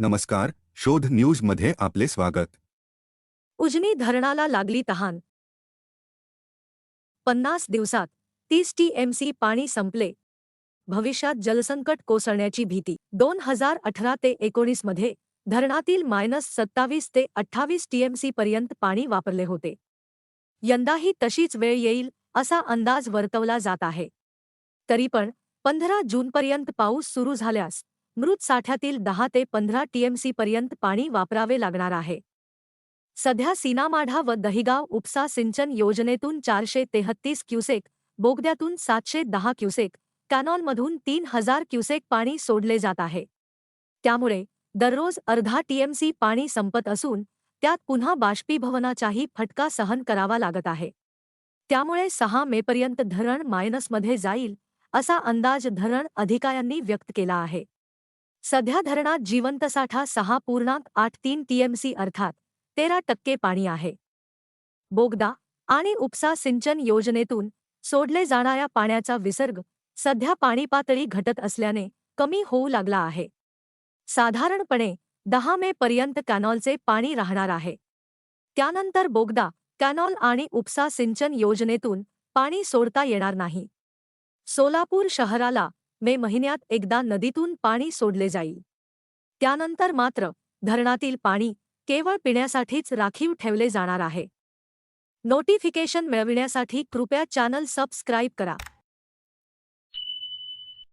नमस्कार शोध न्यूजमध्ये आपले स्वागत. उजनी धरणाला लागली तहान. पन्नास दिवसात तीस टीएमसी पाणी संपले. भविष्यात जलसंकट कोसळण्याची भीती. दोन हजार अठरा ते एकोणीसमध्ये धरणातील मायनस सत्तावीस ते अठ्ठावीस टीएमसी पर्यंत पाणी वापरले होते. यंदाही तशीच वेळ येईल असा अंदाज वर्तवला जात आहे. तरी पण पंधरा जूनपर्यंत पाऊस सुरू झाल्यास मृत साठ्यातील दहा ते पंधरा टीएमसी पर्यंत पाणी वापरावे लागणार आहे. सध्या सीनामाढा व दहिगाव उपसा सिंचन योजनेतून चारशे तेहत्तीस क्युसेक, बोगद्यातून सातशे दहा क्युसेक, कॅनॉलमधून तीन हज़ार क्युसेक पाणी सोडले जात आहे. त्यामुळे दररोज अर्धा टीएमसी पाणी संपत असून त्यात पुन्हा बाष्पीभवनाचाही फटका सहन करावा लागत आहे. त्यामुळे सहा मेपर्यंत धरण मायनसमध्ये जाईल, असा अंदाज धरण अधिकाऱ्यांनी व्यक्त केला आहे. सध्या धरणात जिवंत साठा सहा पूर्णांक आठ तीन टीएमसी अर्थात तेरा टक्के पाणी आहे. बोगदा आणि उपसा सिंचन योजनेतून सोडले जाणाऱ्या पाण्याचा विसर्ग सध्या पाणी पातळी घटत असल्याने कमी होऊ लागला आहे. साधारणपणे दहा मे पर्यंत कॅनॉलचे पाणी राहणार आहे. त्यानंतर बोगदा कॅनॉल आणि उपसा सिंचन योजनेतून पाणी सोडता येणार नाही. सोलापूर शहराला मे महिन्यात एकदा नदीतून पाणी सोडले जाईल. त्यानंतर मात्र धरणातील पाणी केवळ पिण्यासाठीच राखीव ठेवले जाणार आहे. नोटिफिकेशन मिळविण्यासाठी कृपया चॅनल सबस्क्राईब करा.